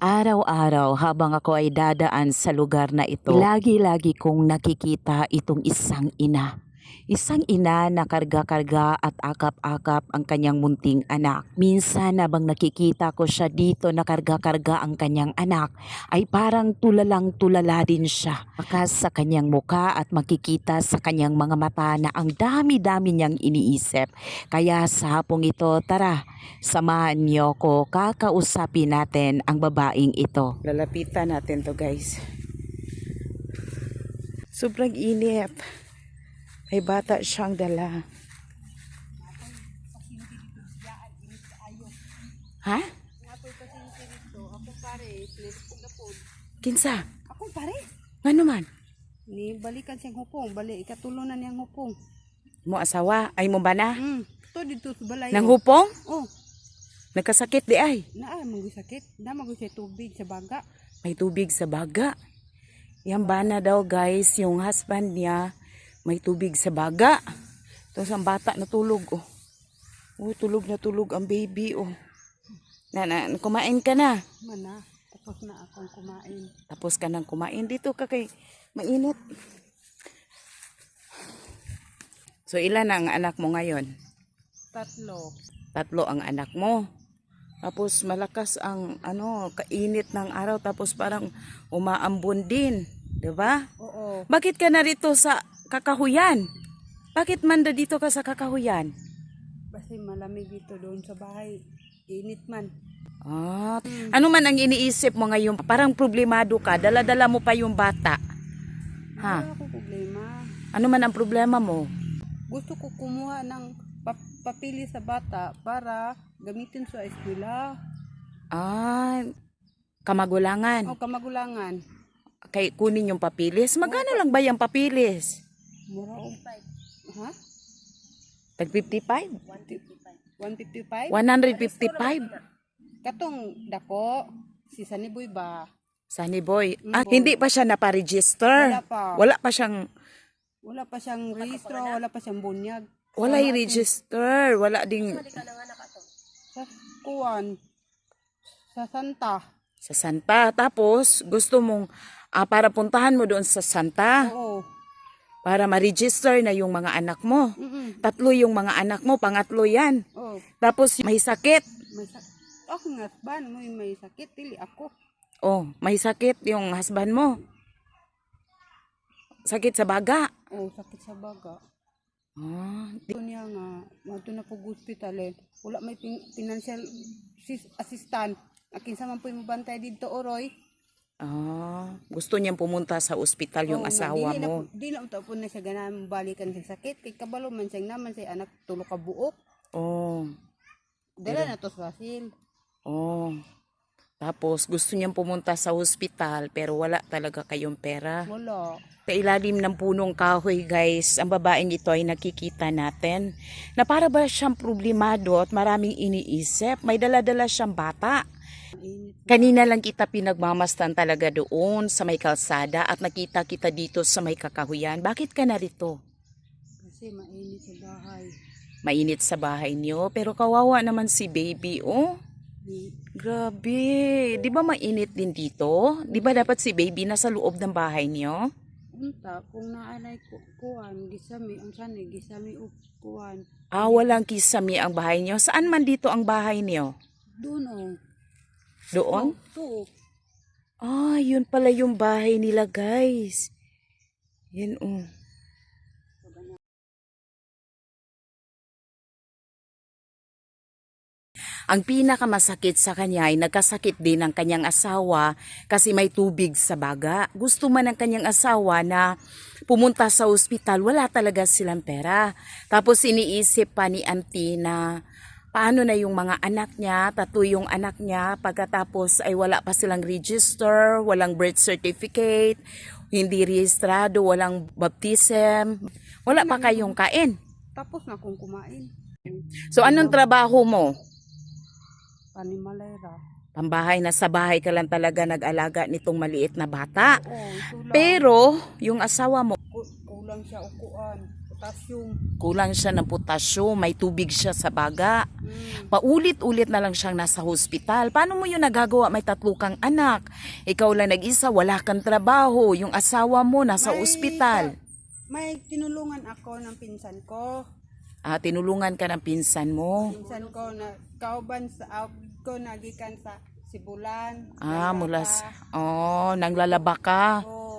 Araw-araw habang ako ay dadaan sa lugar na ito, lagi-lagi kong nakikita itong isang ina. Isang ina na karga-karga at akap-akap ang kanyang munting anak. Minsan habang nakikita ko siya dito na karga-karga ang kanyang anak, ay parang tulalang tulala din siya. Bakas sa kanyang muka at makikita sa kanyang mga mata na ang dami-dami niyang iniisip. Kaya sa hapong ito, tara, samahan niyo ko, kakausapin natin ang babaeng ito. Lalapitan natin to guys. Sobrang init. May bata siyang dala. Ha? Kinsa? Ako pare. Ano man? Ni balikan siyang hupong, bali ikatulunan niyang hupong. Mo asawa? Ay mo ba na? Hmm. To dito sa balay. Nang hupong? Oh, Nagkasakit di ay. naa manggi sakit. Na manggi siya tubig sa baga. May tubig sa baga. Yan ba na daw guys, yung husband niya, may tubig sa baga. Tapos ang bata natulog oh. Oh, tulog na tulog ang baby oh. Na, na, kumain ka na. Mana, tapos na akong kumain. Tapos ka nang kumain dito ka kay mainit. So ilan ang anak mo ngayon? Tatlo. Tatlo ang anak mo. Tapos malakas ang ano, kainit ng araw tapos parang umaambon din, 'di ba? Oo. Bakit ka narito sa kakahuyan? Bakit manda dito ka sa kakahuyan? Kasi malamig dito doon sa bahay. Init man. Ah, ano man ang iniisip mo ngayon? Parang problemado ka, dala-dala mo pa yung bata. Ha? Wala akong problema. Ano man ang problema mo? Gusto ko kumuha ng pa- papili sa bata para gamitin sa eskwela. Ah, kamagulangan. O kamagulangan. Kay kunin yung papilis. Magkano lang ba yung papilis? Mura o Ha? Tag 55? 155? 155? Katong dako, si Saniboy ba? Sunny boy. Mm, Ah, boy. hindi pa siya naparegister. Wala pa. Wala pa siyang, Wala pa siyang rehistro, wala pa siyang bunyag. wala yung register. Wala ding Sa kuwan, sa Santa. Sa Santa. Tapos, gusto mong, ah, para puntahan mo doon sa Santa, Oo. para ma-register na yung mga anak mo. Mm-mm. Tatlo yung mga anak mo, pangatlo yan. Oo. Tapos, may sakit. May sakit. Ako nga, ban mo yung may sakit, dili ako. Oh, may sakit yung husband mo. Sakit sa baga. Oo, sakit sa baga. Ah, di- Ito niya nga, mato na po hospital eh. Wala may pin- financial sis- assistant. Akin sa man po yung bantay dito, Oroy. ah, gusto niyang pumunta sa ospital yung Oo, nga, asawa na mo. Di na ito po na siya ganang balikan sa sakit. Kay kabalo man siyang naman siya anak tulo ka buok. Oh, Dala na to sa Brazil. oh. Tapos gusto niyang pumunta sa ospital pero wala talaga kayong pera. Wala. Sa ilalim ng punong kahoy guys, ang babaeng ito ay nakikita natin na para ba siyang problemado at maraming iniisip. May dala-dala siyang bata. Kanina lang kita pinagmamastan talaga doon sa may kalsada at nakita kita dito sa may kakahuyan. Bakit ka narito? Kasi mainit sa bahay. Mainit sa bahay niyo pero kawawa naman si baby oh. Grabe. Di ba mainit din dito? Di ba dapat si baby nasa loob ng bahay niyo? unta, kung naalay ko, kuwan, gisami, ang sanay, gisami o kuwan. Ah, walang kisami ang bahay niyo. Saan man dito ang bahay niyo? Doon o. Doon? Ah, yun pala yung bahay nila guys. Yan oh. Ang pinakamasakit sa kanya ay nagkasakit din ang kanyang asawa kasi may tubig sa baga. Gusto man ng kanyang asawa na pumunta sa ospital, wala talaga silang pera. Tapos iniisip pa ni auntie na paano na yung mga anak niya, tatlo yung anak niya, pagkatapos ay wala pa silang register, walang birth certificate, hindi rehistrado, walang baptism, wala pa kayong kain. Tapos na akong kumain. So anong trabaho mo? Panimalera. Pambahay na sa bahay ka lang talaga nag-alaga nitong maliit na bata. Oo. Pero yung asawa mo, Ku- kulang siya ukuan. Potassium. Kulang siya ng potasyo, may tubig siya sa baga. Mm. Paulit-ulit na lang siyang nasa hospital. Paano mo yun nagagawa? May tatlo kang anak. Ikaw lang nag-isa, wala kang trabaho. Yung asawa mo nasa May ospital. ka- May tinulungan ako ng pinsan ko. Ah, tinulungan ka ng pinsan mo. Pinsan ko na kauban sa ko nagikan sa Sibulan. Ah, mula sa... Oh, nanglalaba ka. Oo.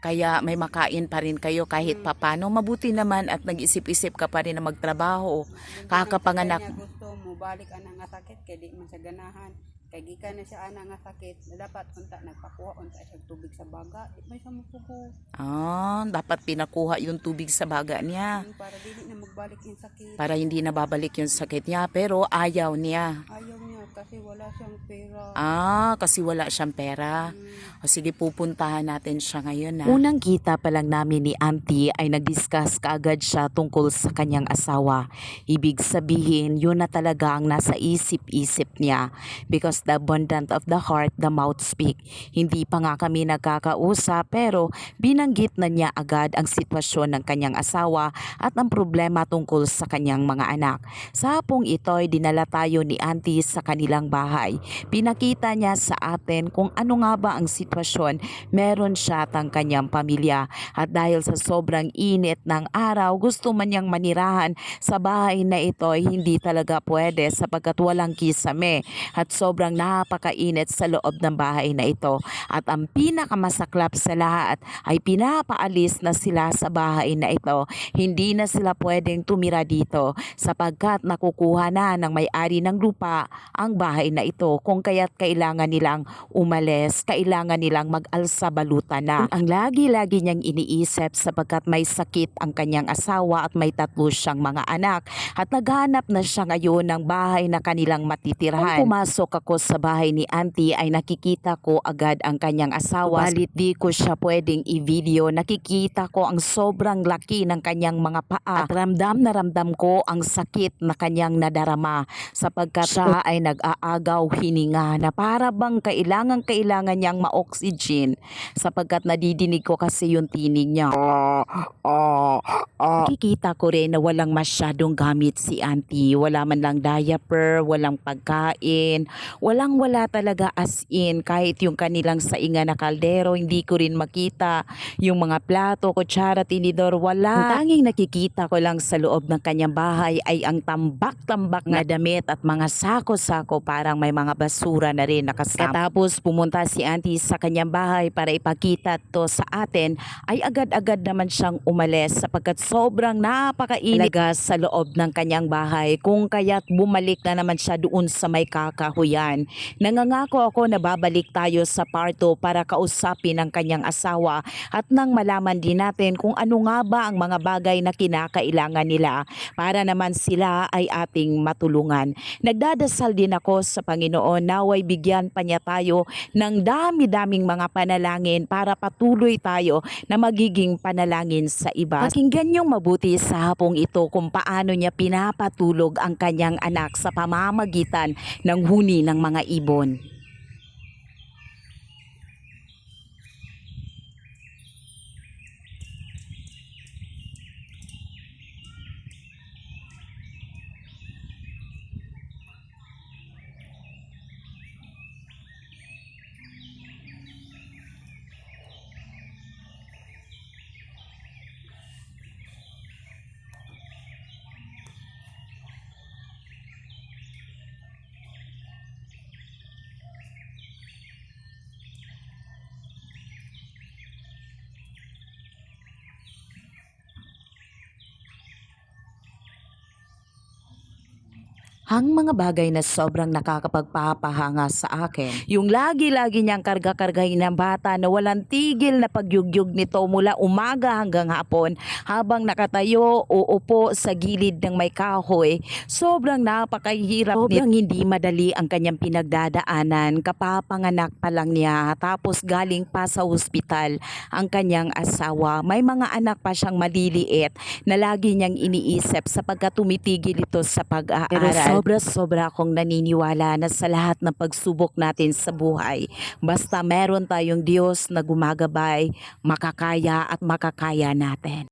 Kaya may makain pa rin kayo kahit papano. Mabuti naman at nag-isip-isip ka pa rin na magtrabaho. Kakapanganak. Gusto mo balik ana nga sakit kay di man sa ganahan. Kay gikan na siya ana nga sakit. Dapat unta nagpakuha unta siya tubig sa baga. Di may sa mupugo. Ah, dapat pinakuha yung tubig sa baga niya. Para dili na magbalik yung sakit. Para hindi na babalik yung sakit niya. Pero ayaw niya. Ayaw niya kasi wala siyang pera. Ah, kasi wala siyang pera. Mm. O sige, pupuntahan natin siya ngayon na. Unang kita pa lang namin ni Auntie ay nag-discuss kaagad siya tungkol sa kanyang asawa. Ibig sabihin, yun na talaga ang nasa isip-isip niya. Because the abundant of the heart, the mouth speak. Hindi pa nga kami nagkakausap pero binanggit na niya agad ang sitwasyon ng kanyang asawa at ang problema tungkol sa kanyang mga anak. Sa hapong ito ay dinala tayo ni Auntie sa kanilang bahay. Pinakita niya sa atin kung ano nga ba ang sitwasyon meron siya at ang kanyang pamilya. At dahil sa sobrang init ng araw, gusto man niyang manirahan sa bahay na ito ay hindi talaga pwede sapagkat walang kisame at sobrang napakainit sa loob ng bahay na ito. At ang pinakamasaklap sa lahat ay pinapaalis na sila sa bahay na ito. Hindi na sila pwedeng tumira dito sapagkat nakukuha na ng may-ari ng lupa ang bahay na ito kung kaya't kailangan nilang umalis, kailangan nilang mag-alsa baluta na. Ang lagi-lagi niyang iniisip sapagkat may sakit ang kanyang asawa at may tatlo siyang mga anak at naghanap na siya ngayon ng bahay na kanilang matitirhan. Kung pumasok ako sa bahay ni auntie ay nakikita ko agad ang kanyang asawa. Balit di ko siya pwedeng i-video. Nakikita ko ang sobrang laki ng kanyang mga paa at ramdam na ramdam ko ang sakit na kanyang nadarama sapagkat siya ay nag-aagaw hininga na para bang kailangan kailangan niyang ma-oxygen sapagkat nadidinig ko kasi yung tinig niya. Nakikita ko rin na walang masyadong gamit si auntie. Wala man lang diaper, walang pagkain, walang wala talaga as in. Kahit yung kanilang sainga na kaldero, hindi ko rin makita. Yung mga plato, kutsara, tinidor, wala. Ang tanging nakikita ko lang sa loob ng kanyang bahay ay ang tambak-tambak na damit at mga sako-sako parang may mga basura na rin nakasama. Katapos pumunta si auntie sa kanyang bahay para ipakita to sa atin, ay agad-agad naman siyang umalis sapagkat sobrang napakainit sa loob ng kanyang bahay kung kaya't bumalik na naman siya doon sa may kakahuyan. Nangangako ako na babalik tayo sa parto para kausapin ang kanyang asawa at nang malaman din natin kung ano nga ba ang mga bagay na kinakailangan nila para naman sila ay ating matulungan. Nagdadasal din ako sa Panginoon naway bigyan pa niya tayo ng dami-daming mga panalangin para patuloy tayo na magiging panalangin sa iba. Pakinggan niyong mabuti sa hapong ito kung paano niya pinapatulog ang kanyang anak sa pamamagitan ng huni ng mga ibon. Ang mga bagay na sobrang nakakapagpapahanga sa akin. Yung lagi-lagi niyang karga-kargahin ng bata na walang tigil na pagyugyug nito mula umaga hanggang hapon habang nakatayo o upo sa gilid ng may kahoy. Sobrang napakahirap Sobrang hindi madali ang kanyang pinagdadaanan. Kapapanganak pa lang niya tapos galing pa sa ospital ang kanyang asawa. May mga anak pa siyang maliliit na lagi niyang iniisip sapagkat tumitigil ito sa pag-aaral. Sobra-sobra akong naniniwala na sa lahat ng pagsubok natin sa buhay, basta meron tayong Diyos na gumagabay, makakaya at makakaya natin.